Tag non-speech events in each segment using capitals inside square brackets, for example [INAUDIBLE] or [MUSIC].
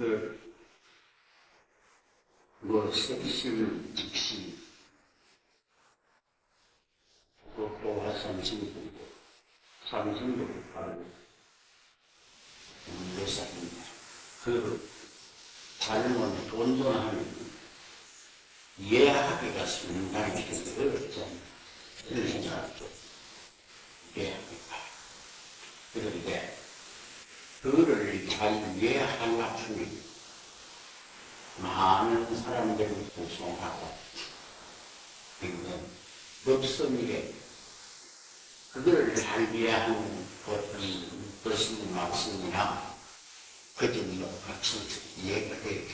그, 뭐, 색실, 입시, 그것도 화산신도, 삼성도 바르고, 묘사입니다. 그, 닮은 돈돈하면, 이해하기가 상당히 어렵잖아요. 이런 생각도 이해하기가. 그런데, 그거를 잘 이해하려면 많은 사람들이 구성하고 있는 법성이래. 그거를 잘 이해하는 것이 말씀이나 그 점도 같이 이해가 되게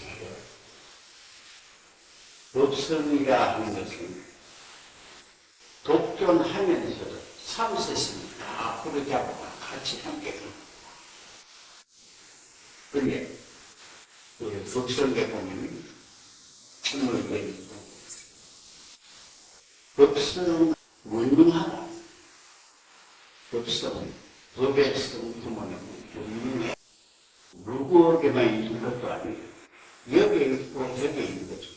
법성이라 하는 것은 독존하면서도 삼세성이 다 부르자고 같이 함께 근데 그 법성에 보면 책물도 있고 법성은 문능하다. 법성은 법의 성품은 문능해. 누구에게만 있는 것도 아니에요. 여기에 있고 저기에 있는 거죠.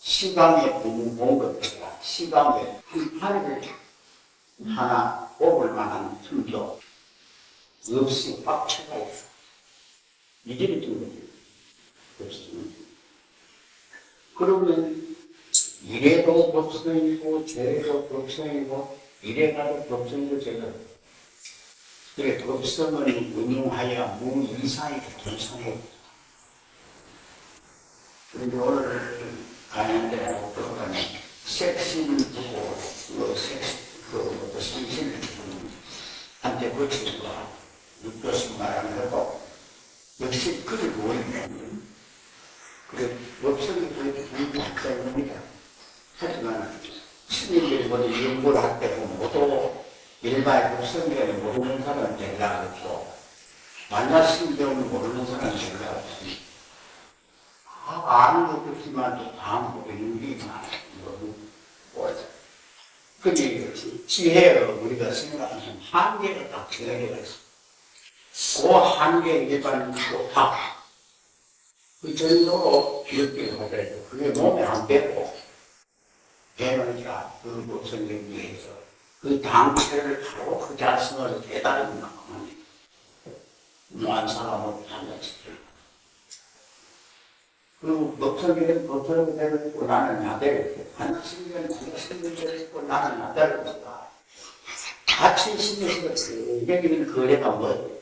시간에 본 것보다 시간에 한 하루를 하나 뽑을 만한 틈도 없이 빡쳐가 있어. 이들이 든 거죠. 법성은. 그러면 이래도 법성이고 저래도 법성이고 이래가도 법성이고 저래도 그래 법성은 운용하여 무이사의 동성이 그런데 오늘 가는데라고 들어가면 색신을 두고 그 색, 그 성신을 두고 한테 거치고 육도식 말하는 것도 역시 그를 모르는 그 법성이 그렇게 불이 학자입니다. 하지만 스님들이 모두 연구를 할때 모두 일반 법성계를 모르는 사람은 전략 없고 만나 신경을 모르는 사람은 전략 없습니다. 아, 아는 것도 없지만 또 다음 모르는 게 많아요. 근데 지혜가 우리가 생각하는 한계가 딱 정해져 있어. 그 한계 일반 다. 그 정도로 기억되게 하더라도 그게 몸에 안 배우니까 그 법성경 위해서 그 당체를 하고 그 자신을 깨달은 만큼 무한 사람을 달라지죠. 그리고 법성경은 법성대로 있고 나는 나대로 있고 한신경은 한신경대로 있고 나는 있다. 같이 신경을 여기는 거래가 뭐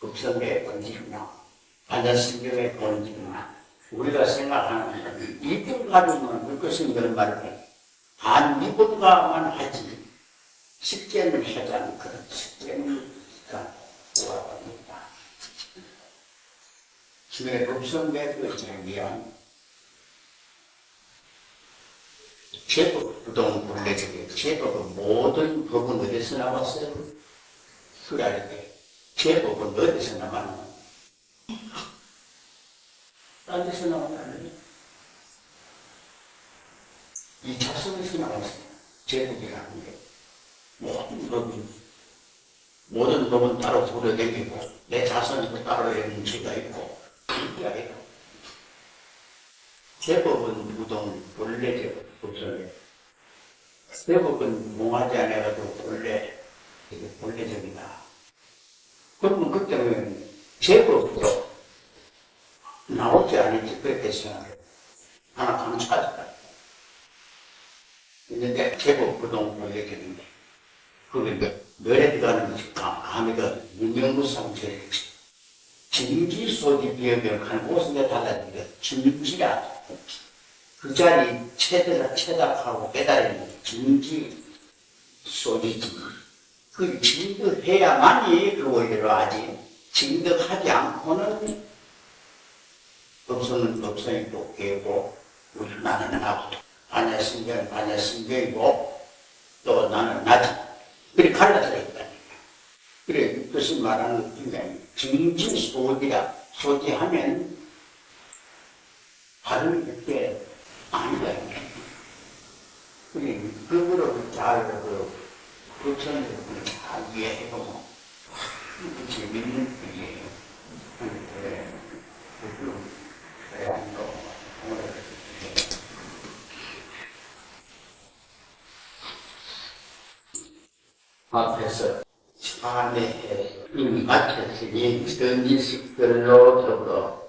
법성의 본질이냐 반자신경의 본질이냐 우리가 생각하는 이분 가지고는 물것은 그런 말을 해. 한 이분가만 하지 식견을 하지 않는 그런 식견을 구하랍니다. 지금의 법성대도 정리한 제법 부동 본래적인 제법은 모든 법은 어디서 나왔어요? 때 제법은 어디서 나왔나? 딴 데서 나왔나요? 이 자성에서 나왔어요. 제법이라는 게 모든 법은 모든 법은 따로 돌아다니고 내 자선도 따로 죄가 있고 그게 아니라 제법은 무동 본래적 법성에 제법은 몽하지 않아가지고 본래 본래적이다. 그러면 그때는 제법도 나올지 아닐지 그렇게 생각해요. 하나 강조하자. 있는데 제법 부동 본래적인데 그게 그 멸에 들어가는 것이 감히가 문명무상 죄 진지 속이 비어병하는 곳은 내 달라지게 진지가 그 자리 체대가 체닥하고 깨달으면 진지 속이지 그 진득해야만이 그 오히려 하지 진득하지 않고는 법성은 법성이 또 깨고 우리 나는 나고 반야 신경은 반야 신경이고 또 나는 나지 그래 갈라져 있다니까. 그래 이것이 말하는 굉장히 정진 소지라 소지하면 바로 이렇게 아니다. 그래 그거를 잘 그 앞에서 네. 물론 대안도 앞에서 사내에 임박했으니 그 인식들로 더불어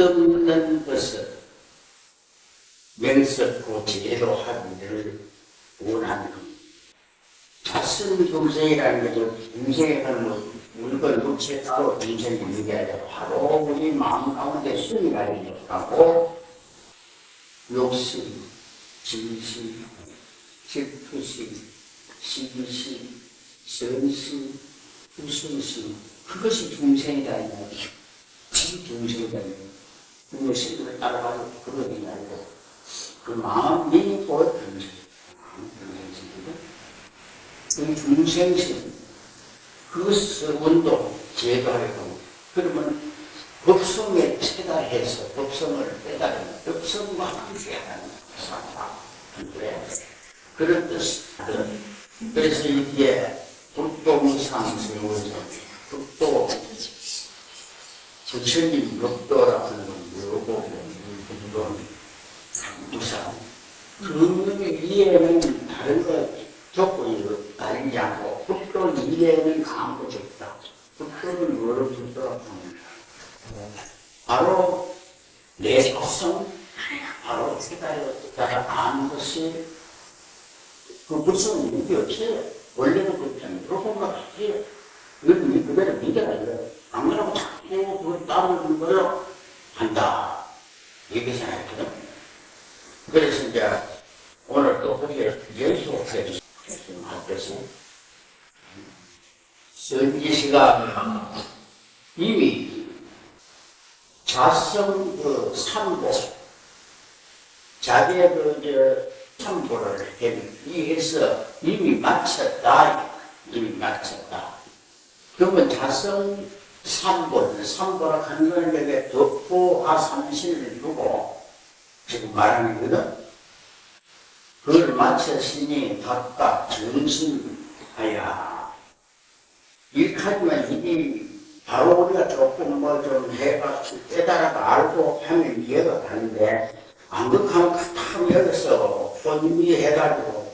끝없는 것을 명석고 제대로 하기를 원하는 것. 자신 중생이라는 것은 중생은 뭐 물건 중생이 있는 게 아니라 바로 우리 마음 가운데 순위가 있고 욕심, 진심, 질투심, 시기심, 선심, 우승심 그것이 중생이다 이 말이야. 그게 중생이다 이. 그거 신을 따라가고 그러는 게 아니고 그 마음이 곧 중생. 그 중생심, 그것을 운동, 제도하고 그러면 법성에 체달해서 법성을 빼달으면 법성과 함께하는 상황. 그래. 그런 뜻. 그래서 이게 불동상승원서 불도 부처님 법도라는 건 뭐고 불도 무상 그 이해는 다른 거 조건이 다르지 않고 불도 이해는 아무것도 없다 불도는 불도라고 합니다 바로 내 속성 바로 깨달았다가 아는 것이 그 불성은 이게 없어요 원래는 그렇잖아요. 그런 것 같지. 이건 그대로 믿어야 돼요. 안 그러고 자꾸 그걸 따르는 거요 한다. 이렇게 생각했거든. 그래서 이제 오늘 또 거기에 연속해서 말했어. 선지 씨가 이미 자성 그 삼보, 자기의 그 이제 참고를 해서 이미 마쳤다. 이미 마쳤다. 그러면 자성 삼본, 삼보라 하는 걸 내게 덕보와 삼신을 두고 지금 말하는 거거든. 그걸 마쳤으니 각각 정신하야. 이렇게하지만 이게 바로 우리가 조금 뭐 좀 해가 깨달아가 알고 하면 이해가 가는데 안 그렇게 탁 여기서 혼미 해가지고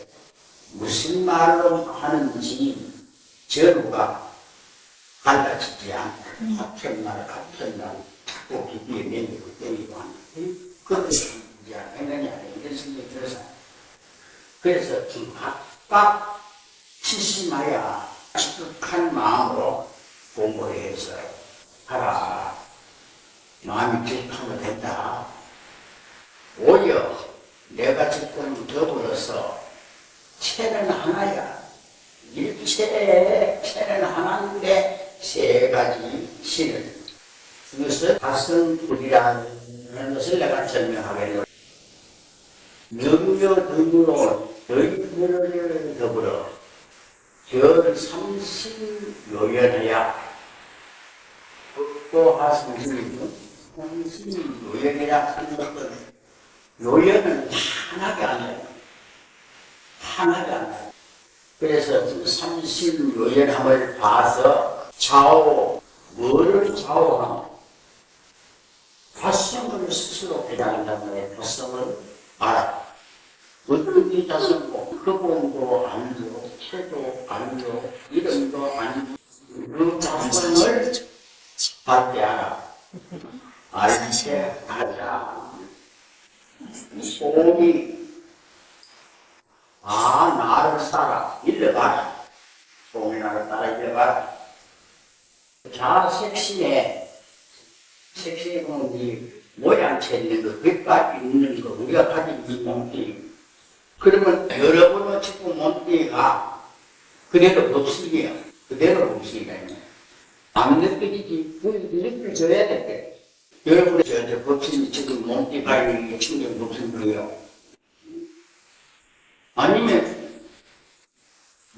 무슨 말로 하는지 전우가 갈라지지 않고 같은 말 같은 말 자꾸 기비에 내리고 때리고 하는 그것이 이제 행동이 아니라 이런 생각이 들어서. 그래서 좀 각각 치심하여 지극한 마음으로 공부를 해서 하라. 마음이 지극하면 된다. 오히려 내가 지금 더불어서 체는 하나야. 일체의 체는 하나인데 세 가지 신을. 그것을 다성불이라는 것을 내가 설명하겠노. 명료등으로 너희들을 더불어 별 삼신 요연해야 극도하 성신이고 삼신 요연해야 하는 것은 요연은 하나가 아니에요. 하나가 아니에요. 그래서 그 삼신 요연함을 봐서 좌우, 뭐를 좌우하노? fa성을 스스로 배당한다는 거예요. fa성을 알아. 어떤 게 자성고, 그공도 아니고, 체도 아니고, 이름도 아니고, 그 자성을 받지 않아. 알지 하자. 소이 아 나를 따라 일러가라 소이 나를 따라 일러가라 자 색신에 색신에 보면 이 모양체 있는 거 깃발 있는 거 우리가 가진 이 몸뚱이 그러면 여러분은 지금 몸뚱이가 그대로 법식이야 그대로 법식이야 안 느껴지지 느껴져야 돼 여러분의 저, 저 법신이 지금 몸띠가 있는 충격 무슨 거예요? 아니면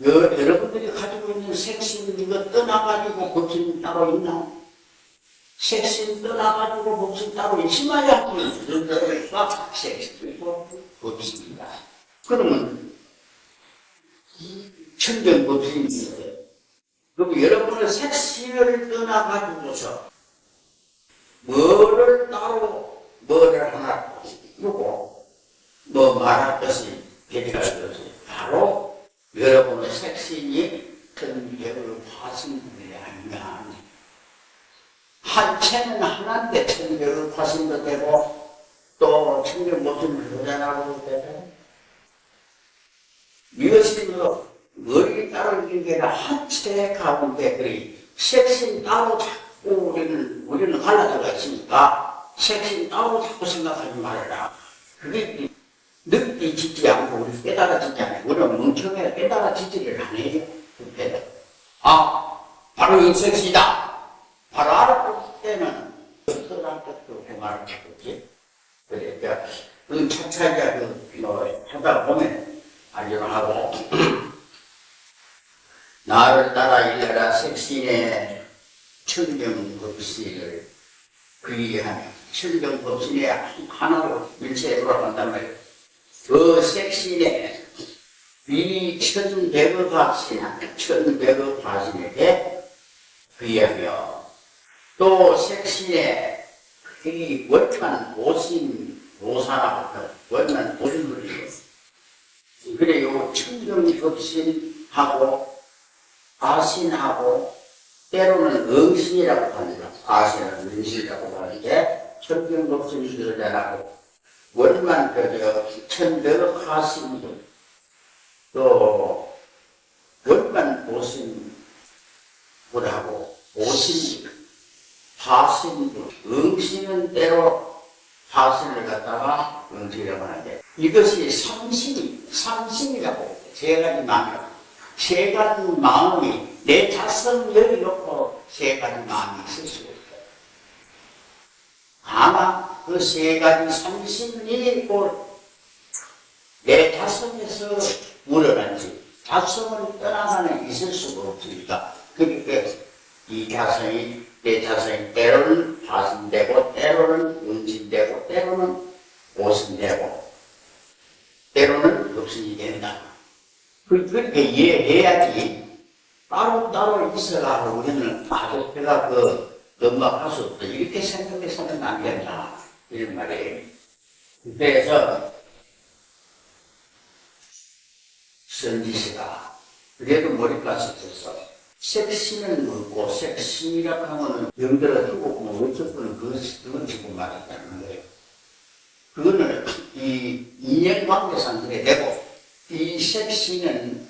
여, 여러분들이 가지고 있는 색신 이거 떠나가지고 법신 따로 있나? 색신 떠나가지고 법신 따로 있으마야 그러니까 색신이고 법신이다. 그러면 천정 법신인데 그럼 여러분의 색신을 떠나가지고서 뭐를 따로 뭐를 하나 두고 뭐 말할 것이 배려할 것이 바로 여러분의 색신이 천백을 파신 분이 아닌가 한 채는 하나인데 천백을 파신도 되고 또 천백 모습을 도전하고도 되고 이것이 뭐 머리 따로 있는 게 아니라 한채 가운데 그리 색신 따로 자꾸 우리는 우리는 갈라져가 있으니까 색신 따로 자꾸 생각하지 말아라. 그게 느끼지지 않고 우리 깨달아지지 않아요. 우리는 멍청해 깨달아지지를 안 해요. 깨달아. 아, 바로 이 색시다. 바로 알아볼 때는 어떠한 것도 생활을 하겠지. 그러니까 그 차차가 그, 뭐, 하다 보면 알려를 하고 [CLEARS THROAT] 나를 따라 일러라 색신의 천정법신을 그리하며 천정법신의 하나로 일체에 돌아간단 말이에요. 그 색신의 비천백의 화신한 천백의 화신에게 그리하며 또 색신의 이 원만 오신 오사라고 원만 오신을 그래요. 천정법신하고 아신하고 때로는 응신이라고 합니다. 아신은 응신이라고 하는데 천병법신이 그러잖아고. 원만 그저 천덕 하신 또 원만 보신 분하고 오신 분 응신은 때로 하신을 갖다가 응신이라고 하는데 이것이 삼신이 삼신이라고 세 가지 마음이라고 세 가지 마음이 내 자성 여기 놓고 세 가지 마음이 있을 수 있어요. 아마 그 세 가지 삼신이 곧내 자성에서 우러난지 자성을 떠나가는 있을 수가 없으니까 그러니까 이 자성이 내 자성이 때로는 화신되고 때로는 은신되고 때로는 오신되고 때로는 급신이 된다. 그- 그렇게 이해해야지 따로따로 있어가 우리는 아주 배가 그 넘어갈 수 없다. 이렇게 생각해서는 안 된다. 이런 말이에요. 그래서 선지씨가 그래도 머리까지 었어 색신은 뭐고 색신이라고 하면은 영들어 두고 뭐 어쨌든 그건 지금 말했다는 거예요. 그거는 이 인연관계상 그래 되고 이 색신은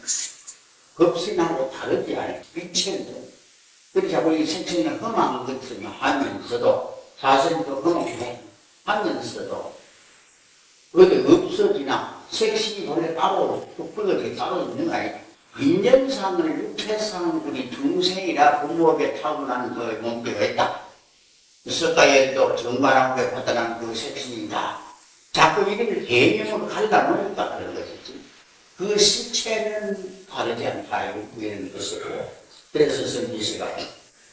급신하고 다르지 않아요. 빛인데. 그렇게 우리 색신은 험한 것을 하면서도 사실은 그 험해 하면서도 어디 없어지나 색신이 원래 따로 뚝불하게 따로 있는 거 아니에요. 인연상을 우리 중생이라 부모에게 타고난 그 몸뚱이가 있다. 석가에도 정관하고 받아난 그 색신이다. 자꾸 이걸 개념으로 갈라놓으니까 그런 것이지. 그 실체는 다르지 않다. 이런 것이고. 그래서 선지시가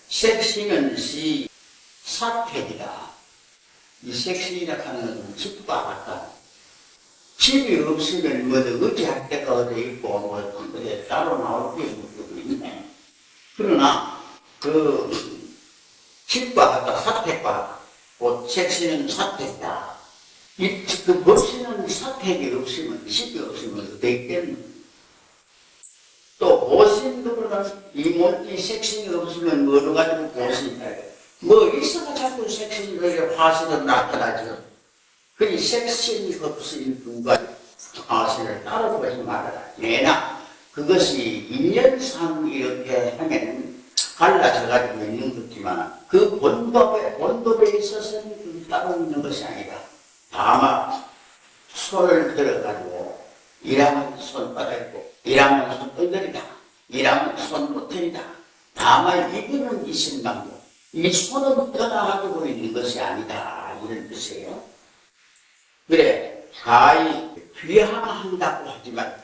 색신은 시 사택이다. 이 색신이라 하는 집과 같다. 집이 없으면 뭐 의지할 데가 어디 있고 뭐 어디 따로 나올 게 있네. 그러나 그 집과 같다. 사택과 곧 색신은 사택이다. 이그 법신은 사택이 없으면 집이 없으면 어디 있겠노? 또 보신도는 이 몸이 색신이 없으면 뭐로 가지고 보신다. 뭐 있어가 자꾸 색신이 화신으로 나타나죠. 그 색신이 없으니 누가 화신을 따로 보지 말아라. 내나 그것이 인연상 이렇게 하면 갈라져 가지고 있는 거지만 그 본법에 본법에 있어서는 그 따로 있는 것이 아니다. 다만 손을 들어가지고 일하면 손바닥이고 일하면 손떨거리다. 일하면 손모틀이다. 다만 이거는 이신강고 이 손은 떠나가지고 있는 것이 아니다. 이런 뜻이에요 그래 가히 귀향한다고 하지 말다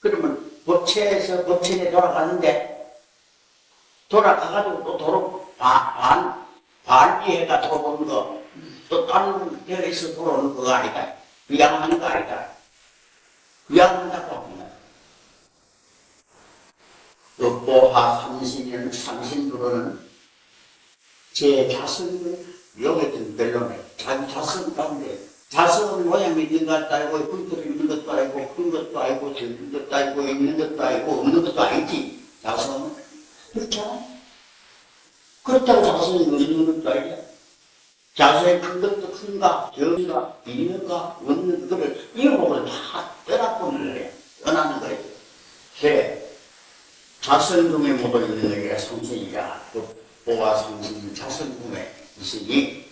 그러면 법체에서 법천에 돌아가는데 돌아가가지고 또 도로 반, 반, 반비해가 돌아오는 거, 또 다른 데에서 돌아오는 거 아니다. 위양하는 거 아니다. 위양한다고 합니다. 업보하 삼신은 삼신부로는 제 자손을 명예든 별로네. 자기 자손 가운데 자손 모양이 있는 것도 아니고 흙들이 있는 것도 아니고 큰 것도 아니고 적은 것도 아니고 있는 것도 아니고 없는 것도 아니지. 자손은 그렇잖아. 그렇다고 자손이 없는 것도 아니야. 자손이 큰 것도 큰가 적은가 있는가 없는 거를 이름을 다 떠나보는 거예요. 떠나는 거예요. 그래. 자선금에 묻어 있는 게 성신이라 또 보아 성신 자선금에 있으니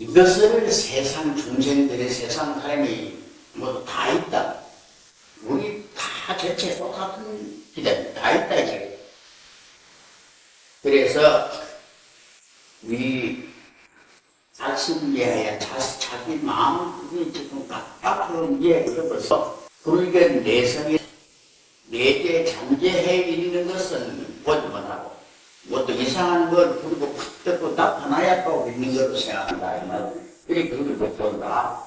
이것을 세상 중생들의 세상 사람이 모두 다 있다. 우리 다 개체 똑같은 기대 다 있다 이제. 그래서 우리 자신 이해야 자기 마음이 지금 이제 그래서 불견 내성이 내재 잠재해 있는 것은 보지 못하고 뭐또 이상한 걸 그리고 팍 뜯고 나타나야 또 있는 걸로 생각한다 이 말. 이렇게 그걸 못 본다.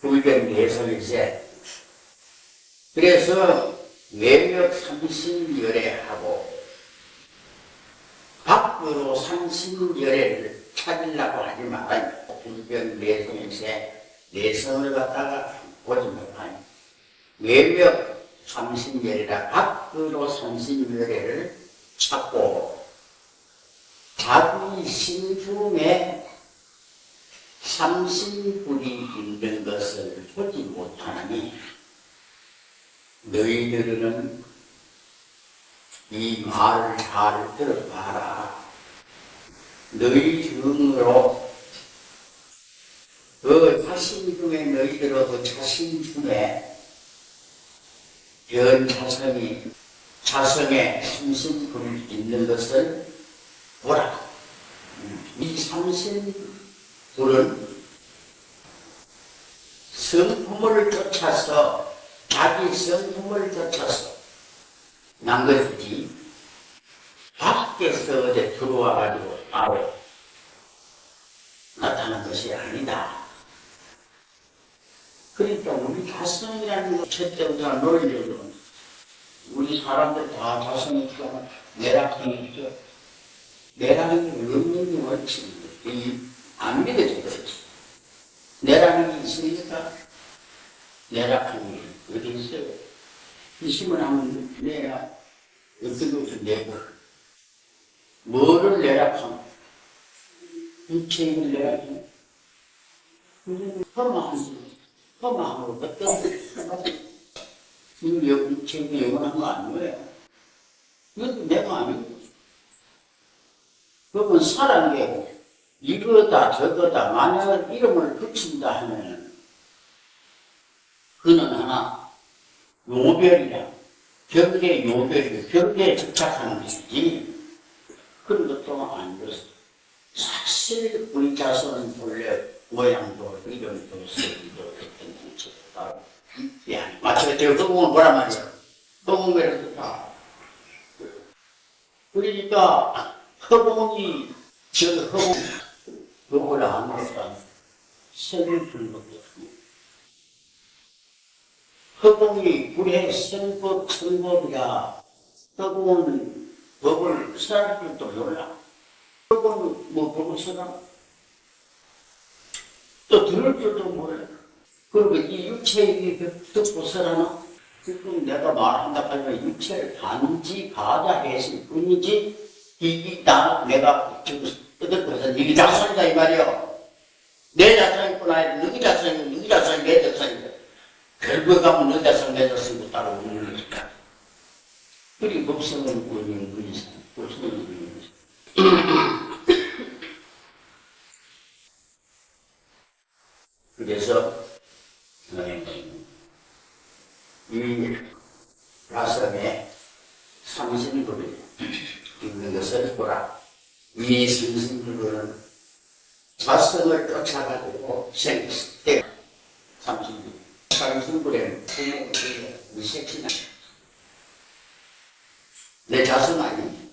불변 내성이세. 그래서 외벽 삼신열애하고 밖으로 삼신열애를 찾으려고 하지 말아요. 불변 내성이세. 내성을 갖다가 보지 못하니. 외벽 삼신열애라 밖으로 삼신열애를 찾고 자기 신중에 삼신불이 있는 것을 보지 못하니 너희들은 이 말을 잘 들어봐라. 너희 중으로 그 자신 중에 너희들은 그 자신 중에 현 자성이 자성에 삼신불이 있는 것을 보라. 이 삼신불은 성품을 쫓아서 자기 성품을 쫓아서 난 것이지 밖에서 어제 들어와가지고 바로 나타난 것이 아니다. 그러니까 우리 자성이라는 것 첫째부터 노래를 우리 사람들 다 자성이 있고 내락이 있어. 내락이 없는 게 원칙인데 안 믿어져 그렇지. 내락이 있으니까 내락함이 어디 있어요? 있으면 하면 내야 어떤 것을 내고 뭐를 내락함? 육체인 내락함? 험한 험함으로 어떤 이 육체가 영원한 거 아니에요? 이것도 내가 아니고 그건 사랑이고 이거다 저거다 만약 이름을 붙인다 하면 그는 하나 요별이다. 벽에 요별이 벽에 집착하는 것이지 그런 것도 아니었어. 사실 우리 자손은 본래 모양도 이름도 어떤 정체도 따로 야, 마찬가지로 똥은 뭐라 말이야. 똥은 왜 이렇게 다. 그러니까 허공이 저 허공 그걸 안 했다. 생을 불밖에 허공이 불의 선법 천법이야. 허공은 법을 사람들도 몰라. 허공은 뭐 법을 써라. 또 들을 줄도 몰라. 그리고 이 육체의 듣고 살아나? 지금 내가 말한다 하면 육체를 단지 가다 했을 뿐이지 이게 나 내가 뜯을 것은 이게 자손이다 이 말이야. 내 자손이구나. 너희 자손이 너희 자손이 내 자손이다. 결국에 가면 너희 자손 내 자손도 따로 없는 거니까. 그리 법성은 원인 분이상, 법성은 원인 그래서 이 가슴에 삼신불이 있는 것을 보라. 이 삼신불은 자성을 쫓아가지고 생때 삼신불. 삼신불에는 부모의 이 색이나 내 자성 아니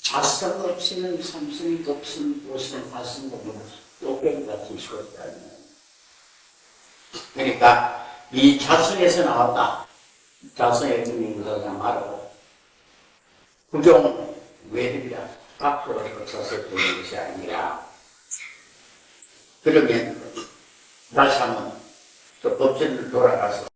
사성 없이는 삼성이 없은 곳은 가슴 보면 또깨기 같은 소리가 그러니까 이 자성에서 나왔다. 의미를 그냥 말하고 부정 외립이라 앞으로 서서 되는 것이 아니라 그러면 다시 한번 또 법전을 돌아가서